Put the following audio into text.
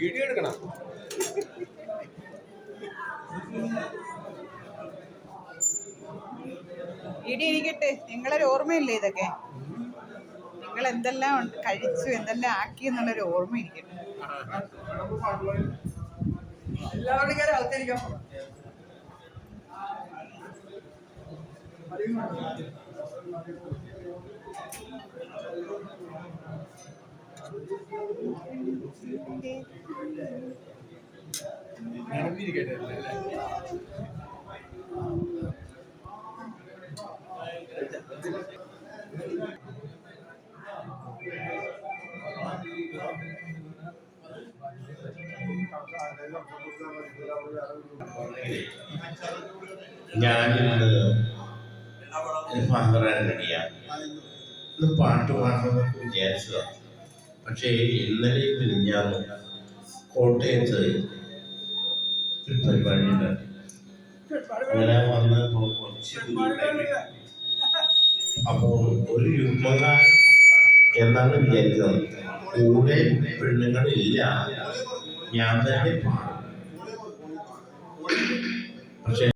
Video എടുക്കണം. ഇടി ഇരിക്കട്ടെ. നിങ്ങളൊരു ഓർമ്മയില്ലേ ഇതൊക്കെ? നിങ്ങൾ എന്തെല്ലാം കഴിച്ചു എന്തെല്ലാം ആക്കി എന്നുള്ളൊരു ഓർമ്മ ഇരിക്കട്ടെ. എല്ലാവരും നടന്നിരിക്കട്ടെ ഞാനിന്ന് പന്ത്രണ്ട് റെഡിയാണ് ഇന്ന് പാട്ട് പാടണമെന്നൊക്കെ വിചാരിച്ചതാണ് പക്ഷേ ഇന്നലെ പിരിഞ്ഞാന്ന് കോട്ടയത്ത് ഒരു പരിപാടി അങ്ങനെ വന്ന് കുറച്ച് അപ്പോൾ ഒരു യുഗ്മഗാനം എന്നാണ് വിചാരിച്ചത്. കൂടെ പെണ്ണുങ്ങളില്ല. ഞാൻ തന്നെ പാടും.